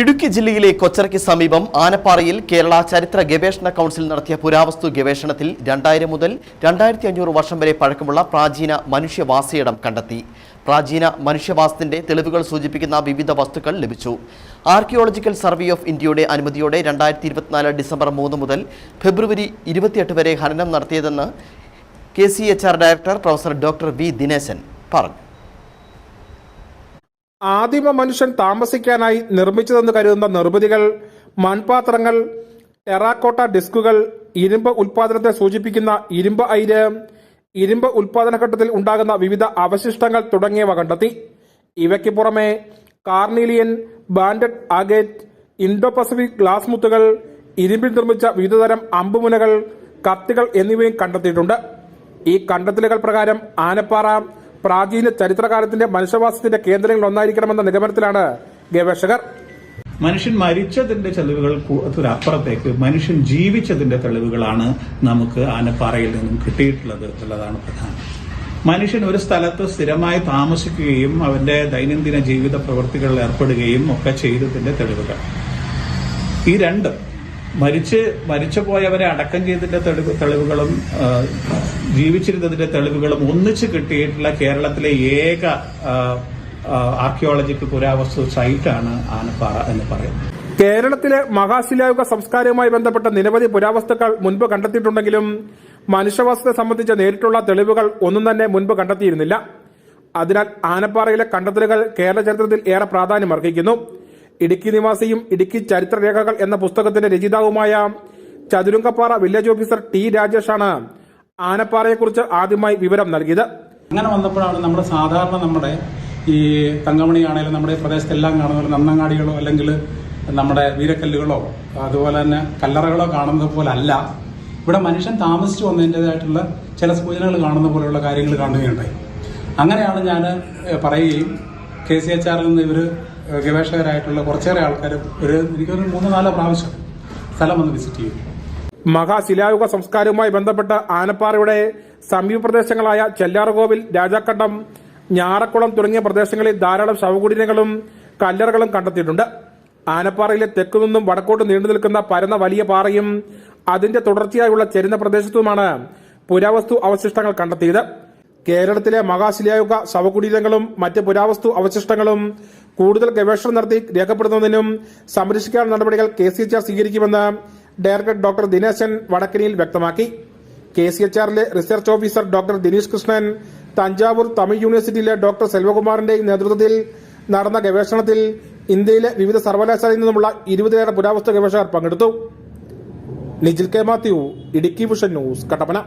ഇടുക്കി ജില്ലയിലെ കൊച്ചറയ്ക്ക് സമീപം ആനപ്പാറയിൽ കേരള ചരിത്ര ഗവേഷണ കൗൺസിൽ നടത്തിയ പുരാവസ്തു ഗവേഷണത്തിൽ രണ്ടായിരം മുതൽ രണ്ടായിരത്തി അഞ്ഞൂറ് വർഷം വരെ പഴക്കമുള്ള പ്രാചീന മനുഷ്യവാസയിടം കണ്ടെത്തി. പ്രാചീന മനുഷ്യവാസത്തിന്റെ തെളിവുകൾ സൂചിപ്പിക്കുന്ന വിവിധ വസ്തുക്കൾ ലഭിച്ചു. ആർക്കിയോളജിക്കൽ സർവേ ഓഫ് ഇന്ത്യയുടെ അനുമതിയോടെ രണ്ടായിരത്തി ഇരുപത്തിനാല് ഡിസംബർ മൂന്ന് മുതൽ ഫെബ്രുവരി ഇരുപത്തിയെട്ട് വരെ ഹനനം നടത്തിയതെന്ന് K C H R director professor doctor V Dineshan പറഞ്ഞു. ആദിമ മനുഷ്യൻ താമസിക്കാനായി നിർമ്മിച്ചതെന്ന് കരുതുന്ന നിർമ്മിതികൾ മൺപാത്രങ്ങൾ ടെറാക്കോട്ട ഡിസ്കുകൾ ഇരുമ്പ് ഉൽപാദനത്തെ സൂചിപ്പിക്കുന്ന ഇരുമ്പ് അയിര് ഇരുമ്പ് ഉൽപാദന ഘട്ടത്തിൽ ഉണ്ടാകുന്ന വിവിധ അവശിഷ്ടങ്ങൾ തുടങ്ങിയവ കണ്ടെത്തി. ഇവയ്ക്ക് പുറമെ carnelian banded agate Indo Pacific glass മുത്തുകൾ ഇരുമ്പിൽ നിർമ്മിച്ച വിവിധതരം അമ്പുമുനകൾ കത്തികൾ എന്നിവയും കണ്ടെത്തിയിട്ടുണ്ട്. ഈ കണ്ടെത്തലുകൾ പ്രകാരം ആനപ്പാറ പ്രാചീന ചരിത്രകാലത്തിന്റെ മനുഷ്യവാസത്തിന്റെ കേന്ദ്രങ്ങൾ ഒന്നായിരിക്കണമെന്ന നിഗമനത്തിലാണ് ഗവേഷകർ. മനുഷ്യൻ മരിച്ചതിന്റെ തെളിവുകൾ അപ്പുറത്തേക്ക് മനുഷ്യൻ ജീവിച്ചതിന്റെ തെളിവുകളാണ് നമുക്ക് ആനപ്പാറയിൽ നിന്നും കിട്ടിയിട്ടുള്ളത് എന്നുള്ളതാണ് പ്രധാനം. മനുഷ്യൻ ഒരു സ്ഥലത്ത് സ്ഥിരമായി താമസിക്കുകയും അവന്റെ ദൈനംദിന ജീവിത പ്രവൃത്തികളിൽ ഏർപ്പെടുകയും ഒക്കെ ചെയ്തതിന്റെ തെളിവുകൾ. ഈ രണ്ടും മരിച്ച് മരിച്ചു പോയവരെ അടക്കം ചെയ്തതിന്റെ തെളിവ് തെളിവുകളും ജീവിച്ചിരുന്നതിന്റെ തെളിവുകളും ഒന്നിച്ച് കിട്ടിയിട്ടുള്ള കേരളത്തിലെ ഏക ആർക്കിയോളജിക്കൽ പുരാവസ്തു സൈറ്റാണ് ആനപ്പാറ എന്ന് പറയുന്നത്. കേരളത്തിലെ മഹാശിലായുഗ സംസ്കാരവുമായി ബന്ധപ്പെട്ട നിരവധി പുരാവസ്തുക്കൾ മുൻപ് കണ്ടെത്തിയിട്ടുണ്ടെങ്കിലും മനുഷ്യവാസത്തെ സംബന്ധിച്ച നേരിട്ടുള്ള തെളിവുകൾ ഒന്നും തന്നെ മുൻപ് കണ്ടെത്തിയിരുന്നില്ല. അതിനാൽ ആനപ്പാറയിലെ കണ്ടെത്തലുകൾ കേരള ചരിത്രത്തിൽ ഏറെ പ്രാധാന്യം അർഹിക്കുന്നു ഇടുക്കി നിവാസിയും ഇടുക്കി ചരിത്രരേഖകൾ എന്ന പുസ്തകത്തിന്റെ രചയിതാവുമായ ചതുരങ്കപ്പാറ വില്ലേജ് ഓഫീസർ ടി രാജേഷാണ് ആനപ്പാറയെക്കുറിച്ച് ആദ്യമായി വിവരം നൽകിയത്. അങ്ങനെ വന്നപ്പോഴാണ് നമ്മുടെ സാധാരണ നമ്മുടെ ഈ തങ്കമണി ആണെങ്കിലും നമ്മുടെ പ്രദേശത്തെല്ലാം കാണുന്ന നന്നങ്ങാടികളോ അല്ലെങ്കിൽ നമ്മുടെ വീരക്കല്ലുകളോ അതുപോലെ തന്നെ കല്ലറകളോ കാണുന്നത് പോലെ അല്ല ഇവിടെ മനുഷ്യൻ താമസിച്ചു വന്നതിന്റെതായിട്ടുള്ള ചില സൂചനകൾ കാണുന്ന പോലെയുള്ള കാര്യങ്ങൾ കാണുകയുണ്ടായി. അങ്ങനെയാണ് ഞാൻ പറയുകയും കെ സി എച്ച് ആറിൽ നിന്ന് ഇവർ ഗവേഷകരായിട്ടുള്ള കുറച്ചേറെ ആൾക്കാർ ഒരു എനിക്കൊരു മൂന്ന് നാലോ പ്രാവശ്യം സ്ഥലം വന്ന് വിസിറ്റ് ചെയ്തു. മഹാശിലായുഗ സംസ്കാരവുമായി ബന്ധപ്പെട്ട ആനപ്പാറയുടെ സമീപ പ്രദേശങ്ങളായ ചെല്ലാർകോവിൽ രാജാക്കണ്ടം ഞാറക്കുളം തുടങ്ങിയ പ്രദേശങ്ങളിൽ ധാരാളം ശവകുടീരങ്ങളും കല്ലറകളും കണ്ടെത്തിയിട്ടുണ്ട്. ആനപ്പാറയിലെ തെക്കു നിന്നും വടക്കോട്ട് നീണ്ടു നിൽക്കുന്ന പരന്ന വലിയ പാറയും അതിന്റെ തുടർച്ചയായുള്ള ചെരുന്ന പ്രദേശത്തുമാണ് പുരാവസ്തു അവശിഷ്ടങ്ങൾ കണ്ടെത്തിയത്. കേരളത്തിലെ മഹാശിലായുഗ ശവകുടീരങ്ങളും മറ്റ് പുരാവസ്തു അവശിഷ്ടങ്ങളും കൂടുതൽ ഗവേഷണം നടത്തി രേഖപ്പെടുത്തുന്നതിനും സംരക്ഷിക്കാനുള്ള നടപടികൾ കെ സി എച്ച് ആർ സ്വീകരിക്കുമെന്ന് ഡയറക്ടർ ഡോക്ടർ ദിനേശൻ വടക്കനിയിൽ വ്യക്തമാക്കി. കെ സി എച്ച് ആറിലെ research officer doctor Dinesh Krishnan Thanjavur Tamil യൂണിവേഴ്സിറ്റിയിലെ ഡോക്ടർ സെൽവകുമാറിന്റെ നേതൃത്വത്തിൽ നടന്ന ഗവേഷണത്തിൽ ഇന്ത്യയിലെ വിവിധ സർവകലാശാലയിൽ നിന്നുമുള്ള ഇരുപതിലേറെ പുരാവസ്തു ഗവേഷകർ പങ്കെടുത്തു. Nijil K Mathew Idukki vision news Kattappana.